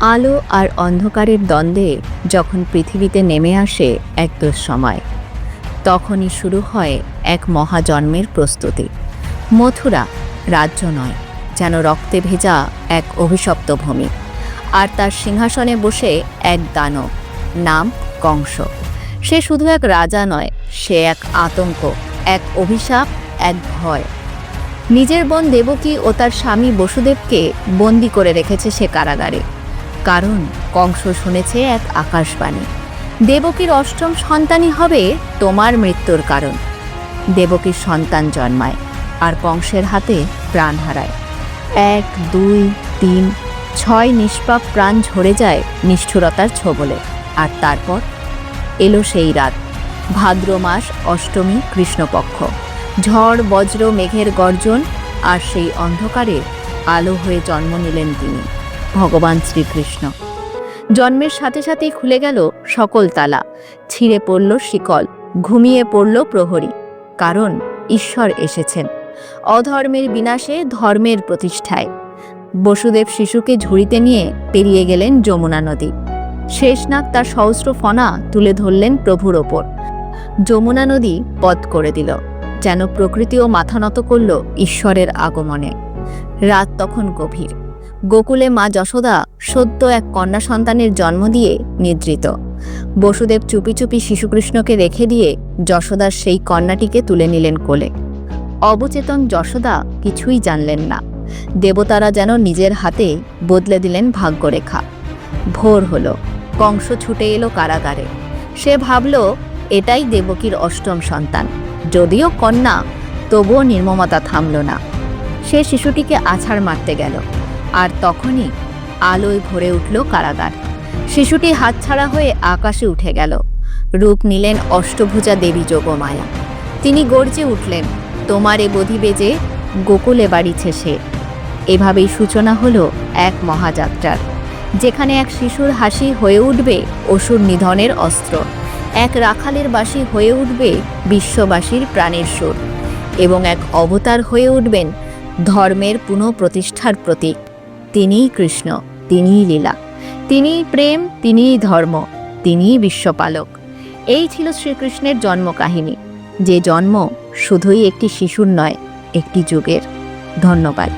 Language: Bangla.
আলো আর অন্ধকারের দ্বন্দ্বে যখন পৃথিবীতে নেমে আসে এক দুঃসময়, তখনই শুরু হয় এক মহাজন্মের প্রস্তুতি। মথুরা রাজ্য নয়, যেন রক্তে ভেজা এক অভিশপ্ত ভূমি, আর তার সিংহাসনে বসে এক দানব নাম কংস। সে শুধু এক রাজা নয়, সে এক আতঙ্ক, এক অভিশাপ, এক ভয়। নিজের বোন দেবকী ও তার স্বামী বসুদেবকে বন্দি করে রেখেছে সে কারাগারে। কারণ কংস শুনেছে এক আকাশবাণী। দেবকীর অষ্টম সন্তানই হবে তোমার মৃত্যুর কারণ। দেবকীর সন্তান জন্মায় আর কংসের হাতে প্রাণ হারায়। এক, দুই, তিন, ছয় নিষ্পাপ প্রাণ ঝরে যায় নিষ্ঠুরতার ছোবলে। আর তারপর এলো সেই রাত, ভাদ্র মাস, অষ্টমী, কৃষ্ণপক্ষ। ঝড়, বজ্র, মেঘের গর্জন আর সেই অন্ধকারে আলো হয়ে জন্ম নিলেন তিনি। ভগবান শ্রীকৃষ্ণ। জন্মের সাথে সাথেই খুলে গেল সকল তালা। ছিঁড়ে পড়ল শিকল, ঘুমিয়ে পড়ল প্রহরী। কারণ ঈশ্বর এসেছেন। অধর্মের বিনাশে ধর্মের প্রতিষ্ঠায়। বসুদেব শিশুকে ঝুড়িতে নিয়ে পেরিয়ে গেলেন যমুনা নদী। শেষনাগ তার সহস্র ফনা তুলে ধরলেন প্রভুর ওপর। যমুনা নদী পথ করে দিল, যেন প্রকৃতিও মাথা নত করল ঈশ্বরের আগমনে। রাত তখন গভীর। গোকুলে মা যশোদা সদ্য এক কন্যা সন্তানের জন্ম দিয়ে নিদ্রিত। বসুদেব চুপি চুপি শিশুকৃষ্ণকে রেখে দিয়ে যশোদার সেই কন্যাটিকে তুলে নিলেন কোলে। অবচেতন যশোদা কিছুই জানলেন না। দেবতারা যেন নিজের হাতে বদলে দিলেন ভাগ্যরেখা। ভোর হলো, কংস ছুটে এলো কারাগারে। সে ভাবল, এটাই দেবকীর অষ্টম সন্তান। যদিও কন্যা, তবুও নির্মমতা থামল না। সে শিশুটিকে আছাড় মারতে গেল। আর তখনই আলোয় ভরে উঠল কারাগার। শিশুটি হাতছাড়া হয়ে আকাশে উঠে গেল। রূপ নিলেন অষ্টভুজা দেবী যোগমায়া। তিনি গর্জে উঠলেন, তোমার বধি বেজে গোকুলে বাড়িছে সে। এভাবেই সূচনা হলো এক মহাযাত্রার। যেখানে এক শিশুর হাসি হয়ে উঠবে অসুর নিধনের অস্ত্র। এক রাখালের বাসী হয়ে উঠবে বিশ্ববাসীর প্রাণের সুর। এবং এক অবতার হয়ে উঠবেন ধর্মের পুনঃপ্রতিষ্ঠার প্রতীক। তিনিই কৃষ্ণ, তিনিই লীলা। তিনিই প্রেম, তিনিই ধর্ম, তিনিই বিশ্বপালক। এই ছিল শ্রীকৃষ্ণের জন্ম কাহিনী যে জন্ম শুধুই একটি শিশুর নয়, একটি যুগের। ধন্যবাদ।